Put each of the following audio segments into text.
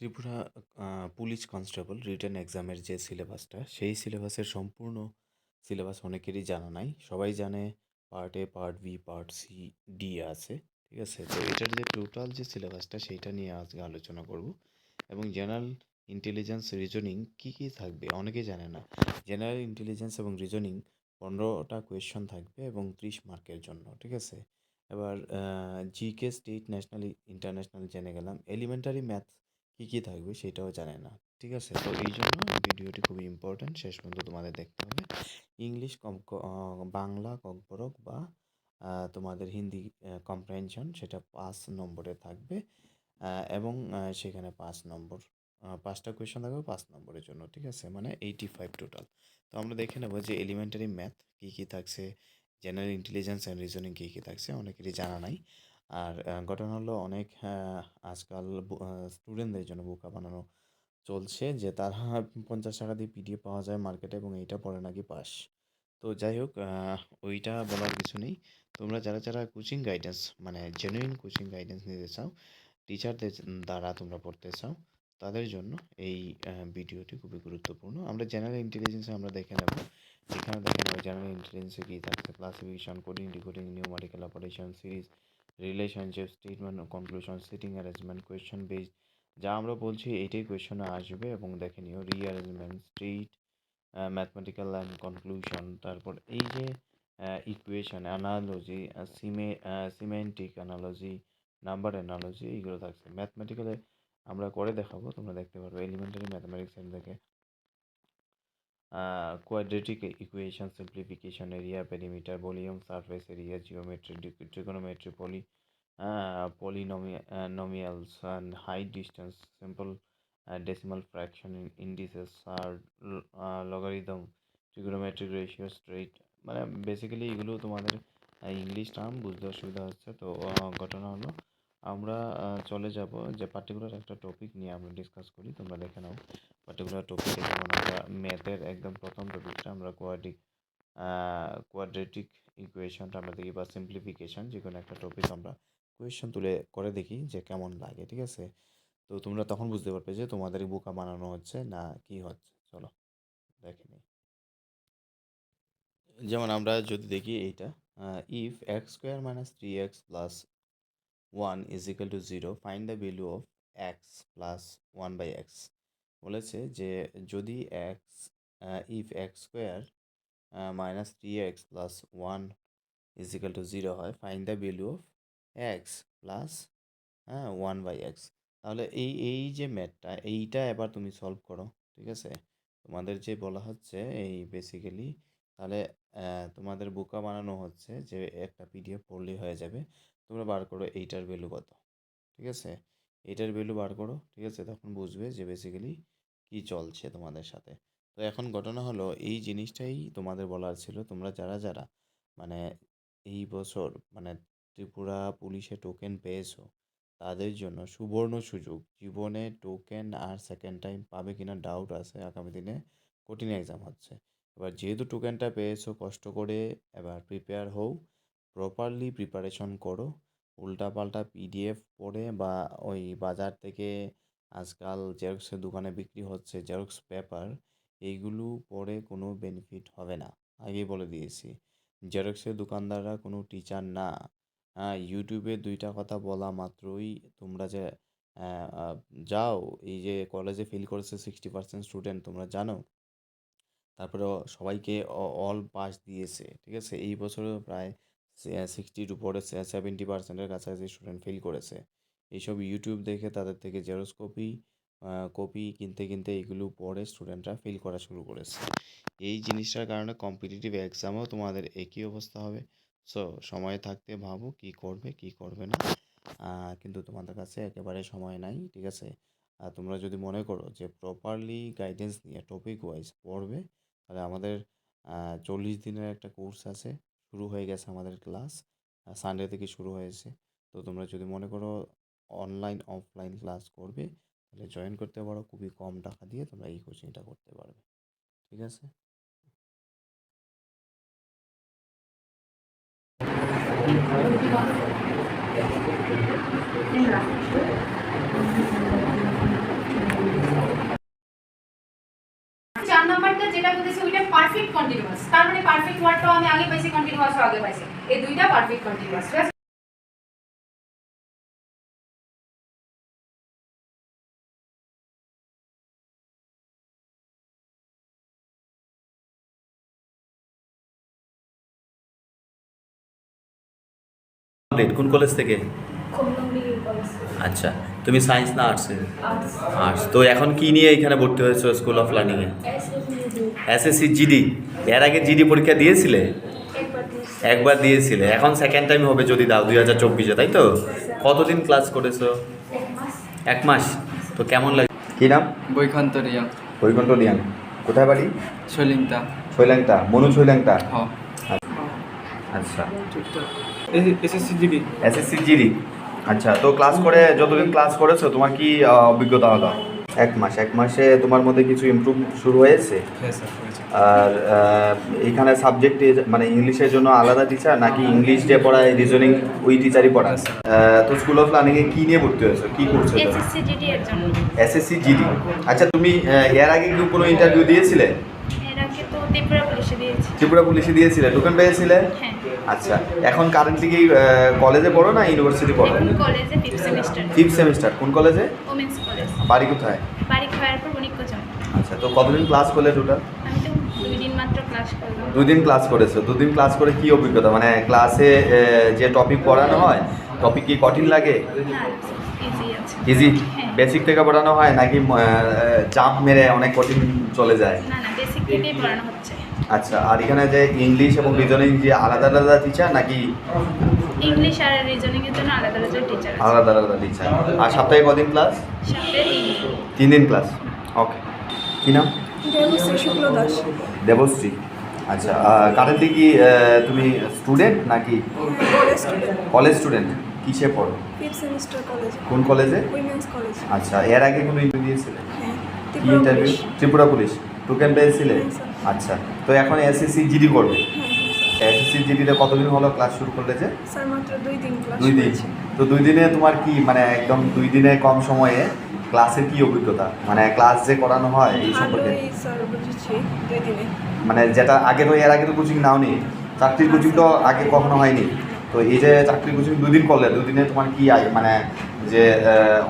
Tripura police constable return এক্সামের যে সিলেবাসটা, সেই সিলেবাসের সম্পূর্ণ সিলেবাস অনেকেরই জানা নাই। সবাই জানে part A, part B, part C, D আছে। ঠিক আছে? তো এটার যে টোটাল যে সিলেবাসটা সেইটা নিয়ে আজকে আলোচনা করব। এবং জেনারেল ইন্টেলিজেন্স রিজনিং কী, কী থাকবে অনেকে জানে না। জেনারেল ইন্টেলিজেন্স এবং রিজনিং ১৫টা কোয়েশ্চন থাকবে এবং ৩০ মার্কের জন্য। ঠিক আছে? এবার জিকে, স্টেট, ন্যাশনাল, ইন্টারন্যাশনাল জেনে গেলাম। এলিমেন্টারি ম্যাথ কী, কী থাকবে সেটাও জানে না। ঠিক আছে? তো এই জন্য ভিডিওটি খুবই ইম্পোর্টেন্ট। শেষ পর্যন্ত তোমাদের দেখতে হবে। ইংলিশ বাংলা কমপক্ষে বা তোমাদের হিন্দি আ কম্প্রিহেনশন সেটা পাঁচ নম্বরে থাকবে। এবং সেখানে পাঁচ নম্বর পাঁচটা ৫টা কোয়েশ্চন থাকবে পাঁচ নম্বরের জন্য। ঠিক আছে? মানে 85 টোটাল। তো আমরা দেখে নেব যে এলিমেন্টারি ম্যাথ কী, কী থাকছে, জেনারেল ইন্টেলিজেন্স অ্যান্ড রিজনিং কী, কী থাকছে অনেকেরই জানা নাই। আর ঘটনা হলো অনেক আ আজকাল স্টুডেন্টদের জন্য বোকা বানানো চলছে যে তারা ৳৫০ দিয়ে পিডিএফ পাওয়া যায় মার্কেটে এবং এইটা পড়ে নাকি পাস। তো যাই হোক ওইটা বলার কিছু নেই। তোমরা যারা, যারা কোচিং গাইডেন্স মানে জেনুইন কোচিং গাইডেন্স নিতে চাও, টিচারদের দ্বারা তোমরা পড়তে চাও, তাদের জন্য এই ভিডিওটি খুবই গুরুত্বপূর্ণ। আমরা জেনারেল ইন্টেলিজেন্সে আমরা দেখে নেব। এখানে দেখে নেব জেনারেল ইন্টেলিজেন্সে কী থাকছে, classification, coding, decoding, numerical operation, series, relationship, statement, conclusion, seating arrangement, question based যা আমরা বলছি এইটাই কোয়েশ্চনে আসবে এবং দেখে নিও rearrangement, straight, mathematical and conclusion তারপর এই যে ইকুয়েশন, অ্যানালজি, সিমে সিমেন্টিক অ্যানালজি, নাম্বার অ্যানালজি এইগুলো থাকছে। ম্যাথমেটিক্যালে আমরা করে দেখাবো তোমরা দেখতে পারবে। এলিমেন্টারি ম্যাথমেটিক্স থেকে quadratic equation, simplification, area, perimeter, volume, surface area, geometry, trigonometry, poly uh polynomials and height distance, simple decimal fraction, indices R logarithm, trigonometric ratio, straight মানে বেসিক্যালি এগুলো তোমাদের ইংলিশ টার্ম বুঝতে অসুবিধা হচ্ছে। তো ঘটনা হলো আমরা চলে যাব যে পার্টিকুলার একটা টপিক নিয়ে আমরা ডিসকাস করি। তোমরা দেখে নাও। পার্টিকুলার টপিকে যেমন আমরা ম্যাথের একদম প্রথম টপিকটা আমরা কোয়াডিক কোয়াড্রেটিক ইকুয়েশনটা আমরা দেখি বা সিম্পলিফিকেশন যে কোনো একটা টপিক আমরা কোয়েশ্চন তুলে করে দেখি যে কেমন লাগে। ঠিক আছে? তো তোমরা তখন বুঝতে পারবে যে তোমাদের বোকা বানানো হচ্ছে না কি হচ্ছে। চলো, দেখে নিই। যেমন আমরা যদি দেখি এইটা if x square minus three x plus 1 is equal to zero find the value of x plus one by x বলেছে যে যদি x if x square minus three x plus one is equal to zero হয় find the value of x plus হ্যাঁ 1 by x তাহলে এই এই যে ম্যাথটা এইটা এবার তুমি সলভ করো, ঠিক আছে? তোমাদের যে বলা হচ্ছে এই বেসিক্যালি তাহলে তোমাদের বোকা বানানো হচ্ছে যে একটা পিডিএফ পড়লেই হয়ে যাবে। তোমরা বার করো এইটার ভ্যালু কত, ঠিক আছে? এইটার ভ্যালু বার করো, ঠিক আছে? তখন বুঝবে যে বেসিক্যালি কি চলছে তোমাদের সাথে। তো এখন ঘটনা হলো, এই জিনিসটাই তোমাদের বলার ছিল। তোমরা যারা যারা মানে এই বছর মানে ত্রিপুরা পুলিশে টোকেন পেয়েছ, তাদের জন্য সুবর্ণ সুযোগ। জীবনে টোকেন আর সেকেন্ড টাইম পাবে কিনা ডাউট আছে। আগামী দিনে কঠিন এক্সাম হচ্ছে। এবার যেহেতু টোকেনটা পেয়েছ, কষ্ট করে এবার প্রিপেয়ার হও। প্রপারলি প্রিপারেশন করো। উল্টাপাল্টা পিডিএফ পড়ে বা ওই বাজার থেকে আজকাল জেরক্সের দোকানে বিক্রি হচ্ছে জেরক্স পেপার এইগুলো পড়ে কোনো বেনিফিট হবে না। আগেই বলে দিয়েছি জেরক্সের দোকানদাররা কোনো টিচার না। হ্যাঁ ইউটিউবে দুইটা কথা বলা মাত্রই তোমরা যে যাও, এই যে কলেজে ফিল করেছে সিক্সটি পার্সেন্ট স্টুডেন্ট তোমরা জানো। তারপরে সবাইকে অল পাস দিয়েছে, ঠিক আছে? এই বছরও প্রায় সিক্সটির উপরে সেভেন্টি পার্সেন্টের কাছাকাছি স্টুডেন্ট ফেল করেছে। এইসব ইউটিউব দেখে তাদের থেকে জেরক্স কপি কপি কিনতে কিনতে এগুলো পরে স্টুডেন্টরা ফেল করা শুরু করেছে। এই জিনিসটার কারণে কম্পিটিটিভ এক্সামেও তোমাদের একই অবস্থা হবে। সো সময় থাকতে ভাবো কি করবে কি করবে না। কিন্তু তোমাদের কাছে একেবারে সময় নাই, ঠিক আছে? আর তোমরা যদি মনে করো যে প্রপারলি গাইডেন্স নিয়ে টপিক ওয়াইজ পড়বে, তাহলে আমাদের চল্লিশ দিনের একটা কোর্স আছে। শুরু হয়ে গেছে আমাদের ক্লাস। সানডে থেকে শুরু হয়েছে। তো তোমরা যদি মনে করো অনলাইন অফলাইন ক্লাস করবে, তাহলে জয়েন করতে পারো। খুবই কম টাকা দিয়ে তোমরা এই কোচিংটা করতে পারবে। ঠিক আছে? কন্টিনিউয়াস তার মানে পারফেক্ট ওয়ার্ডটাও আমি আগে পাইছি কন্টিনিউয়াসও আগে পাইছি। এই দুইটা পারফেক্ট কন্টিনিউয়াস ঠিক আছে? কমপ্লিট কোন কলেজ থেকে? খুলনাম ডিগ্রি কলেজ আচ্ছা তুমি সায়েন্স না আর্টসে আর্টস আর্টস তো এখন কি নিয়ে এখানে ভর্তি হয়েছো স্কুল অফ লার্নিংয়ে এসএসসি জিডি এর আগে জিডি পরীক্ষা দিয়েছিলে? একবার দিয়েছিলে। এখন সেকেন্ড টাইম হবে যদি দাও দুই হাজার চব্বিশে তাই তো? কতদিন ক্লাস করেছ? এক মাস। তো কেমন লাগে? কী নাম? বৈকান্ত রিয়া। বৈকুণ্ঠ লিয়ান কোথায় বাড়ি? সলিংতা শৈলাংটা মনু শৈলাংটা আচ্ছা। এসএসসি জিডি এসএসসি জিডি আচ্ছা তো ক্লাস করে যতদিন ক্লাস করেছ তোমার কি অভিজ্ঞতা হলো? এক মাস এক মাসে তোমার মধ্যে কিছু ইমপ্রুভ শুরু হয়েছে? হ্যাঁ স্যার হয়েছে। আর এখানে সাবজেক্টে মানে ইংলিশের জন্য আলাদা টিচার নাকি ইংলিশ যে পড়ায় রিজনিং ওই টিচারই পড়ায়? আহ, তো স্কুল অফ লার্নিংয়ে কি নিয়ে ভর্তি হয়েছো? কি করছ এসএসসি জিডি এর জন্য। এসএসসি জিডি আচ্ছা তুমি এর আগে কি কোনো ইন্টারভিউ দিয়েছিলে? এর আগে তো ত্রিপুরা পুলিশে দিয়েছি। ত্রিপুরা পুলিশে দিয়েছিলে। টোকেন পেয়েছিলে? হ্যাঁ। আচ্ছা এখন কারেন্টলি কি কলেজে পড়ো না ইউনিভার্সিটি পড়ো? কলেজে ফিফথ সেমিস্টার ফিফথ সেমিস্টার কোন কলেজে ওমেন্স কলেজ বাড়ি কোথায়? বাড়ি খাওয়ার পর অনেক জন আচ্ছা তো কতদিন ক্লাস করলে টোটাল আমি তো দুই দিন মাত্র ক্লাস করলাম। দুই দিন ক্লাস করেছ। দুদিন ক্লাস করে কি অভিজ্ঞতা? মানে ক্লাসে যে টপিক পড়ানো হয় টপিক কি কঠিন লাগে? ইজি আছে। ইজি হ্যাঁ। বেসিক থেকে পড়ানো হয় নাকি জাম্প মেরে অনেক কঠিন চলে যায়? না না বেসিক থেকেই পড়ানো হচ্ছে। আচ্ছা আর এখানে যে ইংলিশ এবং রিজনিং যে আলাদা আলাদা টিচার নাকি ইংলিশ আর রিজনিং এর জন্য আলাদা আলাদা টিচার আলাদা আলাদা টিচার আর সপ্তাহে কদিন ক্লাস সাথে তিন দিন। ক্লাস ওকে কী নাম? দেবশ্রী শুক্ল দাস দেবশ্রী। আচ্ছা কারেন্টলি কি তুমি স্টুডেন্ট নাকি? কলেজ স্টুডেন্ট কলেজ কিসে পড়ো? ফিফথ সেমিস্টার কলেজ কোন কলেজে উইমেন্স কলেজ আচ্ছা এর আগে কোনো ইন্টারভিউ দিয়েছিলে? হ্যাঁ কি Tripura interview police. Tripura police. Token পেয়েছিলে হ্যাঁ। আচ্ছা তো এখন এসএসসি জিডি করবে? এসএসসি জিডিতে কতদিন হলো ক্লাস শুরু করলে যে? স্যার মাত্র দুই দিন ক্লাস দুই দিন। তো দুই দিনে তোমার কি মানে একদম দুই দিনে কম সময়ে ক্লাসের কি অভিজ্ঞতা? মানে ক্লাস যে করানো হয় এই সম্পর্কে। স্যার বুঝেছি দুই দিনে। মানে যেটা আগে তো এর আগে তো কোচিং নাও নি চাকরির কোচিং তো আগে কখনো হয়নি। তো এই যে চাকরির কোচিং দুদিন করলে দুদিনে তোমার কি মানে যে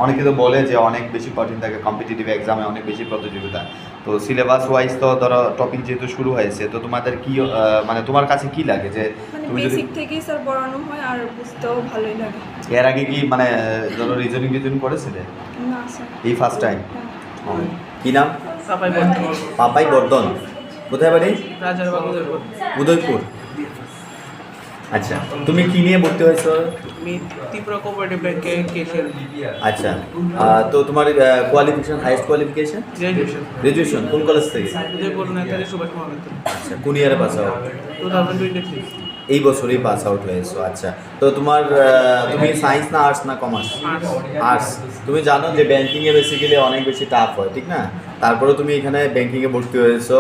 অনেকে তো বলে যে অনেক বেশি কঠিন থাকে কম্পিটিটিভ এক্সামে অনেক বেশি প্রতিযোগিতা। তো সিলেবাস ওয়াইজ তো ধরো টপিক যেহেতু শুরু হয়েছে তো তোমাদের কি মানে তোমার কাছে কি লাগে যে মানে তুমি যদি বেসিক থেকেই স্যার পড়ানো হয় আর বুঝতেও ভালোই লাগে। এর আগে কি মানে ধরো রিজনিং রিজনিং করেছিলে? না স্যার এই ফার্স্ট টাইম কি নাম? পাপাই বর্ধন। কোথায় বাড়ি? রাজার বাবু উদয়পুর। আচ্ছা তুমি কি নিয়ে ভর্তি হয়েছো? আমি ত্রিপুরা কোঅপারেটিভ ব্যাংকে কেশিয়ার আচ্ছা আহ, তো তোমার qualification highest qualification graduation graduation কোন কলেজ থেকে উদয়পুর নেতাজি সুভাষ মহাবিদ্যালয় আচ্ছা কোন ইয়ারে pass out two thousand twenty three এই বছরই পাস আউট হয়েছো আচ্ছা। তো তোমার তুমি সায়েন্স না আর্টস না কমার্স আর্টস তুমি জানো যে ব্যাংকিংয়ে বেসিক্যালি অনেক বেশি টাফ হয় ঠিক না? তারপরে তুমি এখানে ব্যাংকিংয়ে ভর্তি হয়েছো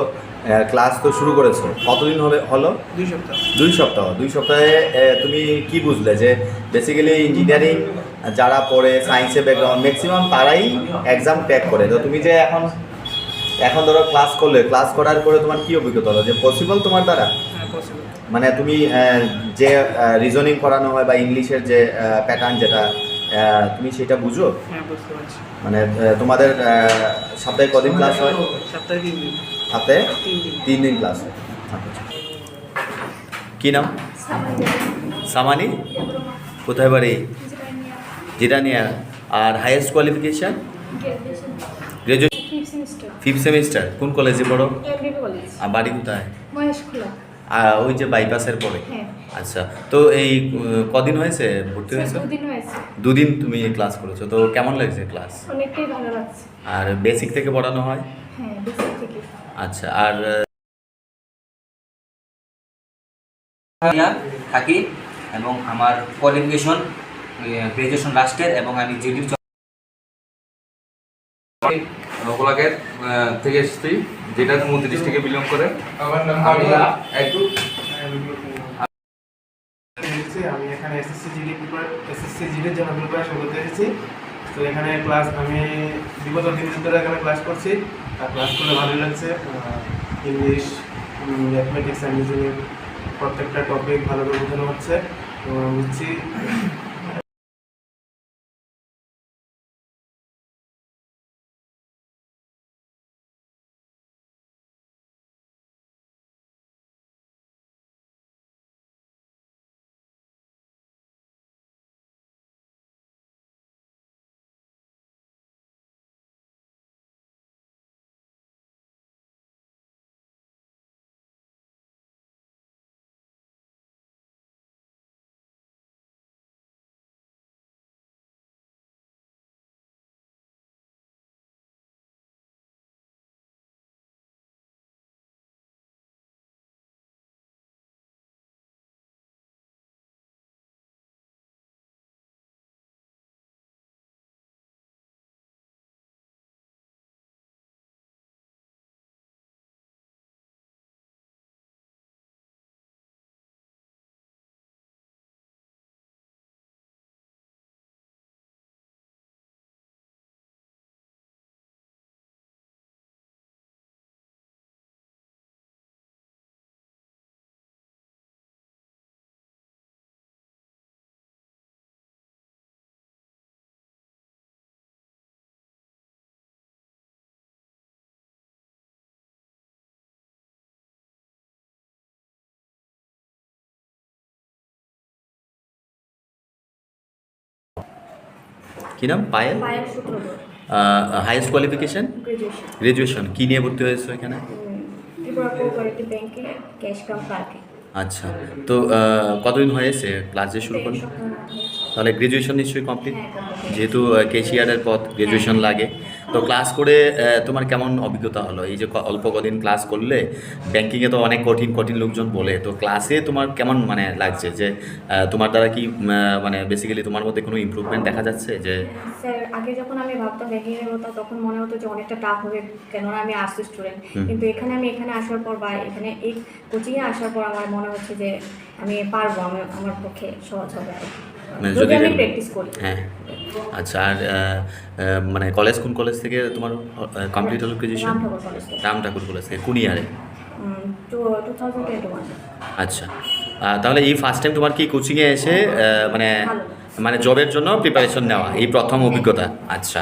ক্লাস তো শুরু করেছ। কতদিন হবে হলো? দুই সপ্তাহ। দুই সপ্তাহ। দুই সপ্তাহে তুমি কি বুঝলে যে বেসিক্যালি ইঞ্জিনিয়ারিং যারা পড়ে সায়েন্সে ব্যাকগ্রাউন্ড ম্যাক্সিমাম তারাই এক্সাম ক্র্যাক করে। তো তুমি যে এখন এখন ধরো ক্লাস করলে ক্লাস করার পরে তোমার কি অভিজ্ঞতা হলো? যে পসিবল তোমার দ্বারা? হ্যাঁ পসিবল মানে তুমি যে রিজনিং করানো হয় বা ইংলিশের যে প্যাটার্ন যেটা তুমি সেটা বুঝো? হ্যাঁ বুঝতে পারছি। মানে তোমাদের সপ্তাহে কদিন ক্লাস হয়? সপ্তাহে তিন দিন। সপ্তাহে? তিন দিন। ক্লাস হয়। আচ্ছা। কি নাম? সামানি। কোথায় বাড়ি? জিরানিয়া। আর highest qualification graduation fifth semester কোন কলেজে পড়ো? আর বাড়ি কোথায়? মহেশ খোলা আর ওই যে বাইপাসের পরে? হ্যাঁ। আচ্ছা তো এই কদিন হয়েছে? ভর্তি হয়েছে? দুদিন তুমি ক্লাস করেছ তো কেমন লাগছে ক্লাস অনেকটাই ভালো লাগছে। আর বেসিক থেকে পড়ানো হয়? হ্যাঁ বেসিক থেকে। আচ্ছা আর থাকি এবং আমার কোয়ালিফিকেশন গ্রাজুয়েশন লাস্টের এবং আমি জিডির আহ, থেকে এসেছি। যেটা মন্ত্রী ডিস্ট্রিক্টে বিলং করে। আমি একটু এসেছি আমি এখানে এসএসসি জিডি এসএসসি জিডির জন্য প্রিপারেশন করতে এসেছি। তো এখানে ক্লাস আমি বিগত তিন দিন ধরে এখানে ক্লাস করছি। আর ক্লাস করে ভালোই লাগছে। ইংলিশ ম্যাথমেটিক্স অ্যান্ড রিজনিং প্রত্যেকটা টপিক ভালো করে বোঝানো হচ্ছে। বুঝছি কি নাম? পায়েল? হাইয়েস্ট কোয়ালিফিকেশন গ্রাজুয়েশন কী নিয়ে ভর্তি হয়েছো এখানে? আচ্ছা। তো কতদিন হয়েছে ক্লাস যে শুরু করলে? তাহলে গ্রাজুয়েশন নিশ্চয়ই কমপ্লিট হ্যাঁ। যেহেতু ক্যাশিয়ারের পথ গ্রাজুয়েশন লাগে। তো ক্লাস করে তোমার কেমন অভিজ্ঞতা হলো? এই যে অল্প কদিন ক্লাস করলে ব্যাংকিংয়ে তো অনেক কঠিন কঠিন লোকজন বলে। তো ক্লাসে তোমার কেমন মানে লাগছে? যে তোমার দ্বারা কি মানে বেসিক্যালি তোমার মধ্যে কোনো ইমপ্রুভমেন্ট দেখা যাচ্ছে? যে স্যার আগে যখন আমি ভাবতাম ব্যাংকিং এর কথা তখন মনে হতো যে অনেকটা টাফ হবে কেননা আমি আর্টস স্টুডেন্ট কিন্তু এখানে আমি এখানে আসার পর বা এখানে এই কোচিংয়ে আসার পর আমার মনে হচ্ছে যে আমি পারব আমি আমার পক্ষে সহজ হবে। মানে যদি আমি প্র্যাকটিস করি। হ্যাঁ। আচ্ছা আর মানে কলেজ কোন কলেজ থেকে তোমার কমপ্লিট হলো গ্রাজুয়েশন রাম ঠাকুর কলেজ থেকে কোন ইয়ারে আচ্ছা। তাহলে এই ফার্স্ট টাইম তোমার কি কোচিংয়ে এসে মানে মানে জবের জন্য প্রিপারেশন নেওয়া এই প্রথম অভিজ্ঞতা। আচ্ছা।